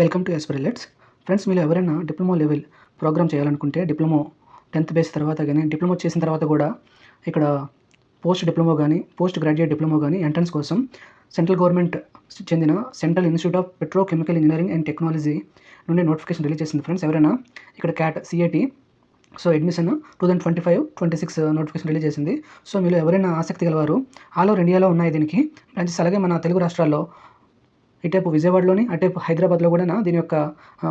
Welcome to ఎస్పరిలెట్స్ friends మీరు ఎవరైనా diploma level program చేయాలనుకుంటే డిప్లొమా టెన్త్ బేస్ తర్వాత కానీ డిప్లొమా చేసిన తర్వాత కూడా ఇక్కడ పోస్ట్ డిప్లొమా కానీ పోస్ట్ గ్రాడ్యుయేట్ డిప్లొమా కానీ ఎంట్రన్స్ కోసం సెంట్రల్ గవర్నమెంట్ చెందిన central institute of petrochemical engineering and technology నుండి నోటిఫికేషన్ రిలీజ్ చేసింది. ఫ్రెండ్స్ ఎవరైనా ఇక్కడ CAT CIT so admission two thousand twenty five twenty six notification release చేసింది. సో మీరు ఎవరైనా ఆసక్తి గలవారు ఆల్ ఓవర్ ఇండియాలో ఉన్నాయి దీనికి. బ్రాంచెస్ అలాగే మన తెలుగు రాష్ట్రాల్లో ఇటేపు విజయవాడలోని అటేపు హైదరాబాద్లో కూడా దీని యొక్క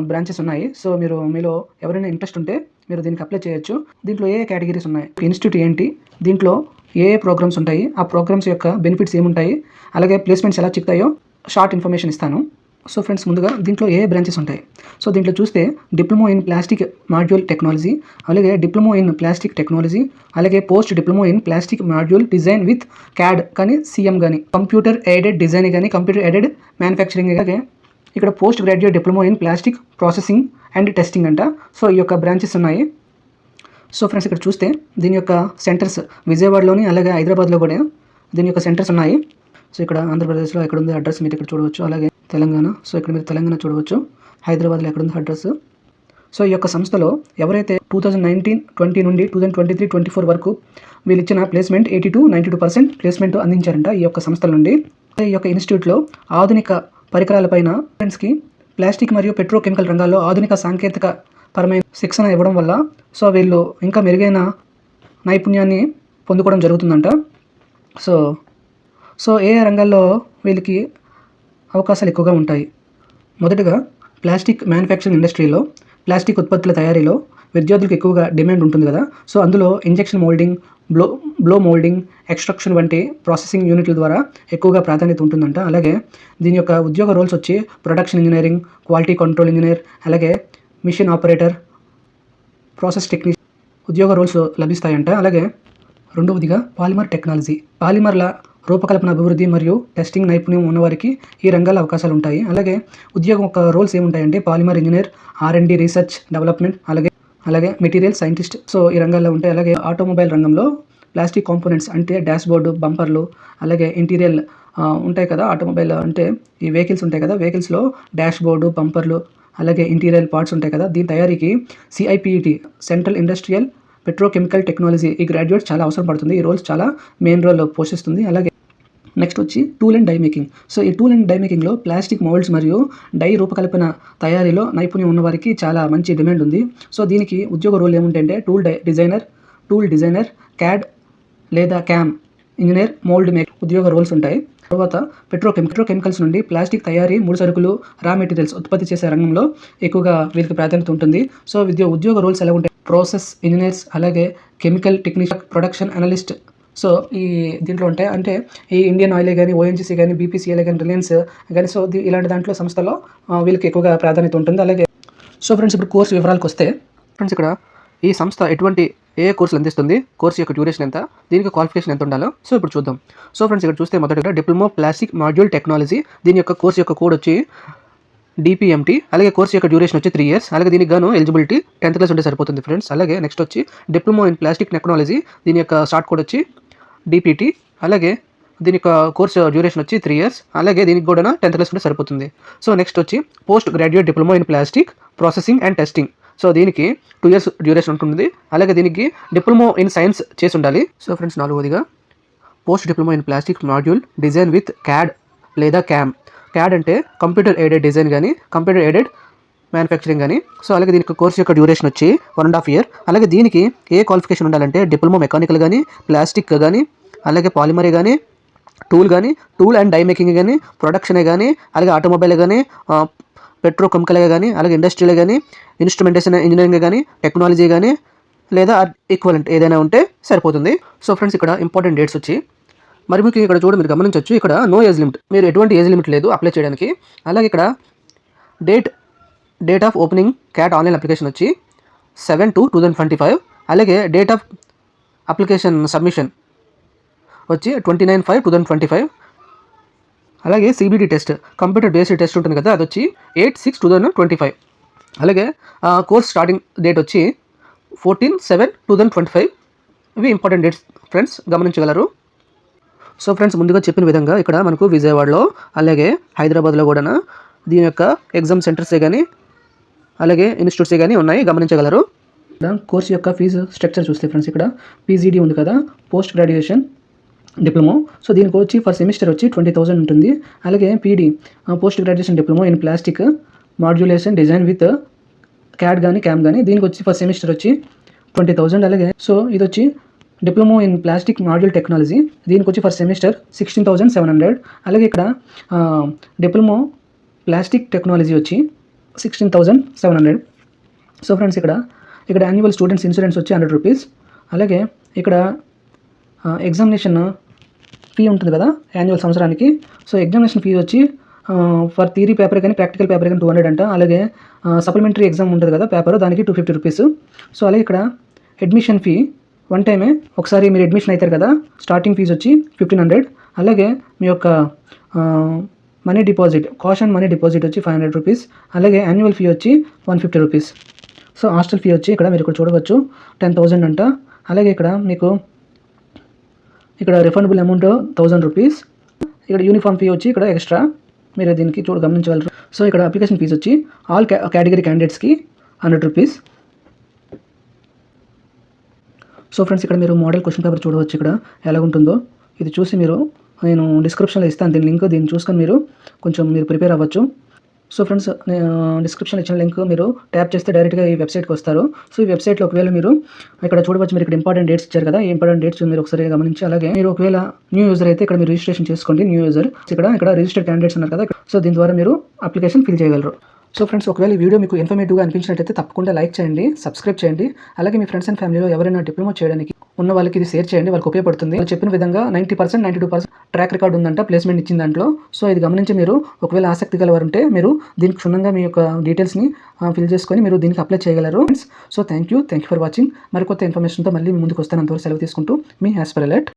బ్రాంచెస్ ఉన్నాయి. సో మీరు మీలో ఎవరైనా ఇంట్రెస్ట్ ఉంటే మీరు దీనికి అప్లై చేయొచ్చు. దీంట్లో ఏ కేటగిరీస్ ఉన్నాయి? ఇన్స్టిట్యూట్ ఏంటి? దీంట్లో ఏ ఏ ప్రోగ్రామ్స్ ఉంటాయి? ఆ ప్రోగ్రామ్స్ యొక్క బెనిఫిట్స్ ఏముంటాయి? అలాగే ప్లేస్మెంట్స్ ఎలా చిక్తాయో షార్ట్ ఇన్ఫర్మేషన్ ఇస్తాను. సో ఫ్రెండ్స్ ముందుగా దీంట్లో ఏ బ్రాంచెస్ ఉంటాయి? సో దీంట్లో చూస్తే diploma in plastic module technology అలాగే డిప్లొమో ఇన్ ప్లాస్టిక్ టెక్నాలజీ అలాగే post diploma in plastic module design with CAD కానీ సీఎం కానీ కంప్యూటర్ ఎయిడెడ్ డిజైన్ కానీ కంప్యూటర్ ఎయిడెడ్ మ్యానుఫ్యాక్చరింగ్ అలాగే ఇక్కడ post graduate diploma in plastic processing and testing అంట. So ఈ యొక్క బ్రాంచెస్ ఉన్నాయి. సో ఫ్రెండ్స్ ఇక్కడ చూస్తే దీని యొక్క సెంటర్స్ విజయవాడలోని అలాగే హైదరాబాద్లో కూడా దీని యొక్క సెంటర్స్ ఉన్నాయి. సో ఇక్కడ ఆంధ్రప్రదేశ్లో ఎక్కడ ఉంది అడ్రస్ మీరు ఇక్కడ చూడవచ్చు. అలాగే తెలంగాణ. సో ఇక్కడ మీరు తెలంగాణ చూడవచ్చు. హైదరాబాద్లో ఎక్కడ ఉంది అడ్రస్? సో ఈ యొక్క సంస్థలో ఎవరైతే టూ థౌజండ్ నైన్టీన్ ట్వంటీ నుండి two thousand twenty three twenty four వరకు వీళ్ళు ఇచ్చిన placement eighty to ninety two percent placement అందించారంట ఈ యొక్క సంస్థల నుండి. ఈ యొక్క ఇన్స్టిట్యూట్లో ఆధునిక పరికరాలపైన స్టూడెంట్స్కి ప్లాస్టిక్ మరియు పెట్రోకెమికల్ రంగాల్లో ఆధునిక సాంకేతిక పరమైన శిక్షణ ఇవ్వడం వల్ల సో వీళ్ళు ఇంకా మెరుగైన నైపుణ్యాన్ని పొందుకోవడం జరుగుతుందంట. సో సో ఏ రంగాల్లో వీళ్ళకి అవకాశాలు ఎక్కువగా ఉంటాయి? మొదటగా ప్లాస్టిక్ మ్యానుఫ్యాక్చరింగ్ ఇండస్ట్రీలో ప్లాస్టిక్ ఉత్పత్తుల తయారీలో విద్యార్థులకు ఎక్కువగా డిమాండ్ ఉంటుంది కదా? సో అందులో injection moulding blow blow moulding extrusion వంటి ప్రాసెసింగ్ యూనిట్ల ద్వారా ఎక్కువగా ప్రాధాన్యత ఉంటుందంట. అలాగే దీని యొక్క ఉద్యోగ రోల్స్ వచ్చి production engineering quality control engineer అలాగే మిషన్ ఆపరేటర్ ప్రాసెస్ టెక్నీషియన్ ఉద్యోగ రోల్స్ లభిస్తాయంట. అలాగే రెండవదిగా పాలిమర్ టెక్నాలజీ. పాలిమర్ల రూపకల్పన అభివృద్ధి మరియు టెస్టింగ్ నైపుణ్యం ఉన్నవారికి ఈ రంగాల అవకాశాలు ఉంటాయి అలాగే ఉద్యోగం యొక్క roles ఏముంటాయంటే polymer engineer R D research development అలాగే అలాగే మెటీరియల్ సైంటిస్ట్ సో ఈ రంగాల్లో ఉంటాయి. అలాగే ఆటోమొబైల్ రంగంలో ప్లాస్టిక్ కాంపోనెంట్స్ అంటే డాష్ బోర్డు బంపర్లు అలాగే ఇంటీరియల్ ఉంటాయి కదా ఆటోమొబైల్ అంటే ఈ వెహికల్స్ ఉంటాయి కదా. వెహికల్స్లో డాష్ బోర్డు బంపర్లు అలాగే ఇంటీరియల్ పార్ట్స్ ఉంటాయి కదా. దీని తయారీకి CIPET central industrial petrochemical technology ఈ గ్రాడ్యుయేట్స్ చాలా అవసరం పడుతుంది. ఈ రోల్స్ చాలా మెయిన్ రోల్ పోషిస్తుంది. అలాగే నెక్స్ట్ వచ్చి tool and die making so ఈ టూల్ అండ్ డై మేకింగ్లో ప్లాస్టిక్ మోల్డ్స్ మరియు డై రూపకల్పన తయారీలో నైపుణ్యం ఉన్నవారికి చాలా మంచి డిమాండ్ ఉంది. సో దీనికి ఉద్యోగ రోల్ ఏముంటే tool die designer tool designer CAD లేదా క్యామ్ ఇంజనీర్ మోల్డ్ మేక్ ఉద్యోగ రోల్స్ ఉంటాయి. తర్వాత పెట్రోకెమ్ పెట్రోకెమికల్స్ నుండి ప్లాస్టిక్ తయారీ ముడి సరుకులు రా మెటీరియల్స్ ఉత్పత్తి చేసే రంగంలో ఎక్కువగా వీరికి ప్రాధాన్యత ఉంటుంది. సో విద్య ఉద్యోగ రోల్స్ ఎలా ఉంటాయి? ప్రాసెస్ ఇంజనీర్స్ అలాగే chemical technician production analyst so ఈ దీంట్లో ఉంటాయి అంటే ఈ ఇండియన్ ఆయిలే కానీ ఓఎన్జీసీ కానీ బీపీసీఎల్ కానీ రిలయన్స్ కానీ సో ఇలాంటి దాంట్లో సంస్థలో వీళ్ళకి ఎక్కువగా ప్రాధాన్యత ఉంటుంది. అలాగే సో ఫ్రెండ్స్ ఇప్పుడు కోర్సు వివరాలకు వస్తే ఫ్రెండ్స్ ఇక్కడ ఈ సంస్థ ఎటువంటి ఏ కోర్సులు అందిస్తుంది కోర్సు యొక్క డ్యూరేషన్ ఎంత దీనికి క్వాలిఫికేషన్ ఎంత ఉండాలో సో ఇప్పుడు చూద్దాం. సో ఫ్రెండ్స్ ఇక్కడ చూస్తే మొదటగా డిప్లొమా ప్లాస్టిక్ మాడ్యూల్ టెక్నాలజీ దీని యొక్క కోర్సు యొక్క కోడ్ వచ్చి డిపిఎంటీ అలాగే కోర్స్ యొక్క డ్యూరేషన్ వచ్చి త్రీ ఇయర్స్ అలాగే దీనికి గాను ఎలిజిబిలిటీ టెన్త్ క్లాస్ ఉంటే సరిపోతుంది ఫ్రెండ్స్. అలాగే నెక్స్ట్ వచ్చి డిప్లొమా ఇన్ ప్లాస్టిక్ టెక్నాలజీ దీని యొక్క షార్ట్ కోడ్ వచ్చి డిపిటి అలాగే దీని యొక్క కోర్స్ డ్యూరేషన్ వచ్చి త్రీ ఇయర్స్ అలాగే దీనికి కూడా టెన్త్ క్లాస్ కూడా సరిపోతుంది. సో నెక్స్ట్ వచ్చి post graduate diploma in plastic processing and testing so దీనికి టూ ఇయర్స్ డ్యూరేషన్ ఉంటుంది అలాగే దీనికి డిప్లొమా ఇన్ సైన్స్ చేసి ఉండాలి. So friends నాలుగోదిగా post diploma in plastic module design with CAD లేదా క్యామ్ క్యాడ్ అంటే కంప్యూటర్ ఎయిడెడ్ డిజైన్ కానీ కంప్యూటర్ ఎయిడెడ్ మ్యానుఫ్యాక్చరింగ్ కానీ సో అలాగే దీనికి కోర్స్ యొక్క డ్యూరేషన్ వచ్చి వన్ అండ్ హాఫ్ ఇయర్ అలాగే దీనికి ఏ క్వాలిఫికేషన్ ఉండాలంటే డిప్లొమా మెకానికల్ కానీ ప్లాస్టిక్ కానీ అలాగే పాలిమరే కానీ టూల్ కానీ టూల్ అండ్ డై మేకింగ్ కానీ ప్రొడక్షనే కానీ అలాగే ఆటోమొబైల్ కానీ పెట్రోకెమికల్ కానీ అలాగే ఇండస్ట్రీలో కానీ ఇన్స్ట్రుమెంటేషన్ ఇంజనీరింగ్ కానీ టెక్నాలజీ కానీ లేదా ఈక్వలెంట్ ఏదైనా ఉంటే సరిపోతుంది. సో ఫ్రెండ్స్ ఇక్కడ ఇంపార్టెంట్ డేట్స్ వచ్చి మరి మీకు ఇక్కడ చూడ మీరు గమనించవచ్చు ఇక్కడ నో ఏజ్ లిమిట్ మీరు ఎటువంటి ఏజ్ లిమిట్ లేదు అప్లై చేయడానికి. అలాగే ఇక్కడ date date of opening CAT online application వచ్చి seven two two thousand twenty five అలాగే డేట్ ఆఫ్ అప్లికేషన్ సబ్మిషన్ వచ్చి twenty nine five two thousand twenty five అలాగే CBD test computer based test ఉంటుంది కదా అది వచ్చి eight six two thousand twenty five అలాగే course starting date వచ్చి fourteen seven two thousand twenty five ఇవి important dates friends గమనించగలరు. సో ఫ్రెండ్స్ ముందుగా చెప్పిన విధంగా ఇక్కడ మనకు విజయవాడలో అలాగే హైదరాబాద్లో కూడా దీని యొక్క ఎగ్జామ్ సెంటర్సే కానీ అలాగే ఇన్స్టిట్యూట్సే కానీ ఉన్నాయి గమనించగలరు. ఇక్కడ కోర్స్ యొక్క ఫీజు స్ట్రక్చర్ చూస్తే ఫ్రెండ్స్ ఇక్కడ పీజీడీ ఉంది కదా పోస్ట్ గ్రాడ్యుయేషన్ డిప్లొమో. సో దీనికి వచ్చి ఫర్ సెమిస్టర్ వచ్చి ట్వంటీ థౌసండ్ ఉంటుంది. అలాగే PD post graduation diploma in plastic modulation design with CAD కానీ క్యామ్ కానీ దీనికి వచ్చి ఫస్ట్ సెమిస్టర్ వచ్చి ట్వంటీ థౌజండ్ అలాగే సో ఇది వచ్చి diploma in plastic module technology. దీనికి వచ్చి first semester sixteen thousand seven hundred. అలాగే ఇక్కడ డిప్లొమో ప్లాస్టిక్ టెక్నాలజీ వచ్చి sixteen thousand seven hundred. So friends ఇక్కడ ఇక్కడ యాన్యువల్ స్టూడెంట్స్ ఇన్సూరెన్స్ వచ్చి హండ్రెడ్ రూపీస్. అలాగే ఇక్కడ ఎగ్జామినేషన్ ఫీ ఉంటుంది కదా యాన్యువల్ సంవత్సరానికి. సో ఎగ్జామినేషన్ ఫీ వచ్చి ఫర్ థియరీ పేపర్ కానీ ప్రాక్టికల్ పేపర్ కానీ టూ హండ్రెడ్ అంట. అలాగే సప్లిమెంటరీ ఎగ్జామ్ ఉంటుంది కదా పేపర్ దానికి టూ ఫిఫ్టీ రూపీస్ సో అలాగే ఇక్కడ అడ్మిషన్ ఫీ వన్ టైమే ఒకసారి మీరు అడ్మిషన్ అవుతారు కదా స్టార్టింగ్ ఫీజు వచ్చి ఫిఫ్టీన్ హండ్రెడ్ అలాగే మీ యొక్క money deposit caution money deposit వచ్చి ఫైవ్ హండ్రెడ్ రూపీస్ అలాగే యాన్యువల్ ఫీ వచ్చి one fifty rupees so hostel fee వచ్చి ఇక్కడ మీరు ఇక్కడ చూడవచ్చు టెన్ థౌజండ్ అంట. అలాగే ఇక్కడ మీకు ఇక్కడ రిఫండబుల్ అమౌంట్ థౌజండ్ రూపీస్ ఇక్కడ యూనిఫామ్ ఫీ వచ్చి ఇక్కడ ఎక్స్ట్రా మీరు దీనికి చూడ గమనించగలరు. సో ఇక్కడ అప్లికేషన్ ఫీజు వచ్చి ఆల్ కేటగిరీ క్యాండిడేట్స్కి హండ్రెడ్ రూపీస్ సో ఫ్రెండ్స్ ఇక్కడ మీరు మోడల్ క్వశ్చన్ పేపర్ చూడవచ్చు. ఇక్కడ ఎలా ఉంటుందో. ఇది చూసి మీరు నేను డిస్క్రిప్షన్లో ఇస్తాను. దీని లింక్ దీన్ని చూసుకొని మీరు కొంచెం మీరు ప్రిపేర్ అవ్వచ్చు. సో ఫ్రెండ్స్ డిస్క్రిప్షన్ ఇచ్చిన లింక్ మీరు ట్యాప్ చేస్తే డైరెక్ట్గా ఈ వెబ్సైట్కి వస్తారు. సో ఈ వెబ్సైట్లో ఒకవేళ మీరు ఇక్కడ చూడవచ్చు మీరు ఇక్కడ ఇంపార్టెంట్ డేట్స్ ఇచ్చారు కదా ఈ ఇంపార్టెంట్ డేట్స్ మీరు ఒకసారి గమనించి అలాగే మీరు ఒకవేళ న్యూ యూజర్ అయితే ఇక్కడ మీరు రిజిస్ట్రేషన్ చేసుకోండి న్యూ యూజర్ ఇక్కడ ఇక్కడ రిజిస్టర్డ్ క్యాండిడేట్స్ ఉన్నారు కదా సో దీని ద్వారా మీరు అప్లికేషన్ ఫిల్ చేయగలరు. సో ఫ్రెండ్స్ ఒకవేళ ఈ వీడియో మీకు ఇన్ఫర్మేటివ్గా అనిపించినట్టయితే తప్పకుండా లైక్ చేయండి సబ్స్క్రైబ్ చేయండి. అలాగే మీ ఫ్రెండ్స్ అండ్ ఫ్యామిలీలో ఎవరైనా డిప్లొమా చేయడానికి ఉన్న వాళ్ళకి ఇది షేర్ చేయండి వాళ్ళకి ఉపయోగపడుతుంది. చెప్పిన విధంగా ninety percent ninety two percent track record ఉందంట ప్లేస్మెంట్ ఇచ్చిన దాంట్లో. సో ఇది గమనించి మీరు ఒకవేళ ఆసక్తి గలవారు ఉంటే మీరు దీనికి క్షుణ్ణంగా మీ యొక్క డీటెయిల్స్ని ఫిల్ చేసుకొని మీరు దీనికి అప్లై చేయగలరు. So thank you thank you for watching మరికొత్త ఇన్ఫర్మేషన్తో మళ్ళీ ముందుకు వస్తాను. అంతవరకు సెలవు తీసుకుంటూ మీ యాస్పర్ అలర్ట్